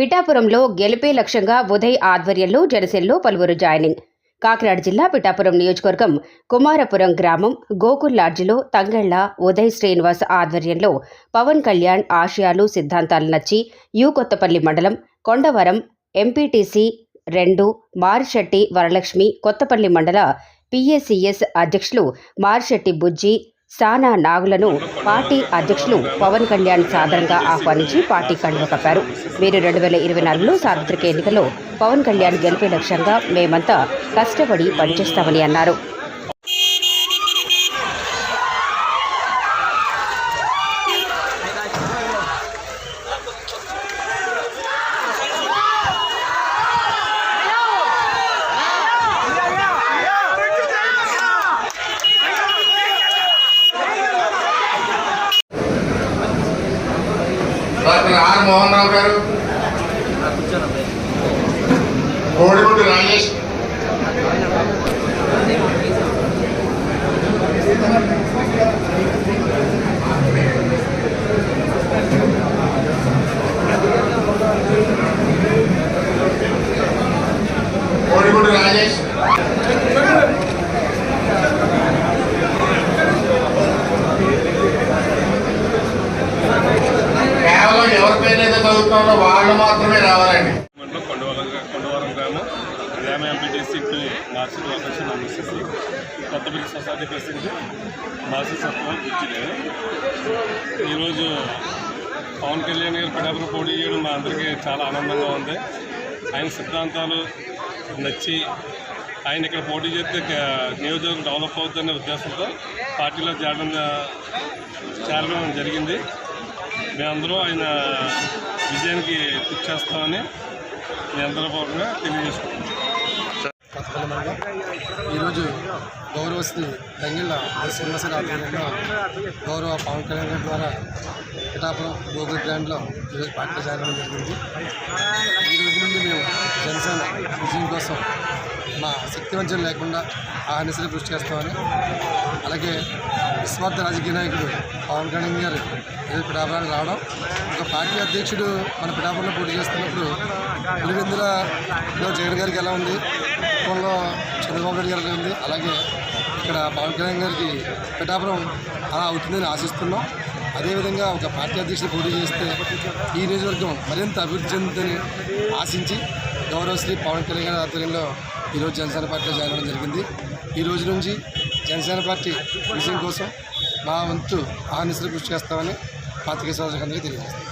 పిఠాపురంలో గెలిపే లక్ష్యంగా ఉదయ్ ఆధ్వర్యంలో జనసేనలో పలువురు జాయినింగ్. కాకినాడ జిల్లా పిఠాపురం నియోజకవర్గం కుమారపురం గ్రామం గోకుల్ లాడ్జిలో తంగెళ్ళ ఉదయ్ శ్రీనివాస్ ఆధ్వర్యంలో పవన్ కళ్యాణ్ ఆశయాలు సిద్ధాంతాలు నచ్చి యు కొత్తపల్లి మండలం కొండవరం ఎంపీటీసీ రెండు మారిశెట్టి వరలక్ష్మి కొత్తపల్లి మండల పిఏసిఎస్ అధ్యక్షులు మారిశెట్టి బుజ్జి సానా నాగులను పార్టీ అధ్యక్షులు పవన్ కళ్యాణ్ సాదరంగా ఆహ్వానించి పార్టీ కండువ కప్పారు. వీరు రెండు వేల ఇరవై నాలుగులో సార్వత్రిక ఎన్నికల్లో పవన్ కళ్యాణ్ గెలిపే లక్ష్యంగా మేమంతా కష్టపడి పనిచేస్తామని అన్నారు. ఆర్ మోహన్ రావు గారు? కోడిగుడ్డు రాజేష్. కోడిగుడ్డు రాజేష్. పేరు వాళ్ళు మాత్రమే రావాలండి. మండలం కొండవరం గ్రామం. గ్రామ MPTC two Kothapalli society president మార్సి సత్వం కూర్చున్నాను ఈరోజు పవన్ కళ్యాణ్ గారు పిడాపురం పోటీ చేయడం మా అందరికీ చాలా ఆనందంగా ఉంది. ఆయన సిద్ధాంతాలు నచ్చి ఆయన ఇక్కడ పోటీ చేస్తే నియోజకవర్గం డెవలప్ అవుతుందనే ఉద్దేశంతో పార్టీలో చేరడం చేరడం జరిగింది. మేమందరం ఆయన విజయానికి కృషి చేస్తామని మీ అందరూ పూర్వకంగా తెలియజేసుకుంటున్నాం కొత్తపల్లి మండలం ఈరోజు గౌరవశ్రీ దంగిళ్ళ శ్రీనివాసరావు ఆధ్వర్యంలో గౌరవ పవన్ కళ్యాణ్ గారి ద్వారా పిఠాపురం గోగుల్ గ్రాండ్లో ఈరోజు పార్టీ చేరడం జరిగింది. ఈ రోజు నుండి మేము జనసేన విజయం కోసం మా శక్తివంచం లేకుండా ఆహర్నిశలు కృషి చేస్తామని అలాగే నిస్వార్థ రాజకీయ నాయకుడు పవన్ కళ్యాణ్ గారు ఈరోజు పిఠాపురానికి రావడం ఒక పార్టీ అధ్యక్షుడు మన పిఠాపురంలో పోటీ చేస్తున్నప్పుడు పులివెందులలో జగన్ గారికి ఎలా ఉంది కుప్పంలో చంద్రబాబు నాయుడు గారికి ఉంది అలాగే ఇక్కడ పవన్ కళ్యాణ్ గారికి పిఠాపురం అలా అవుతుందని ఆశిస్తున్నాం. అదేవిధంగా ఒక పార్టీ అధ్యక్షుడు పోటీ చేస్తే ఈ నియోజకవర్గం మరింత అభివృద్ధి చెందుతుందని ఆశించి గౌరవశ్రీ పవన్ కళ్యాణ్ గారి ఆధ్వర్యంలో ఈరోజు జనసేన పార్టీలో జాయిన్ అవ్వడం జరిగింది. ఈ రోజు నుంచి జనసేన పార్టీ విజయం కోసం మా వంతు ఆహ్నిసలు కృషి చేస్తామని పాతికేయ అందరికీ తెలియజేస్తాం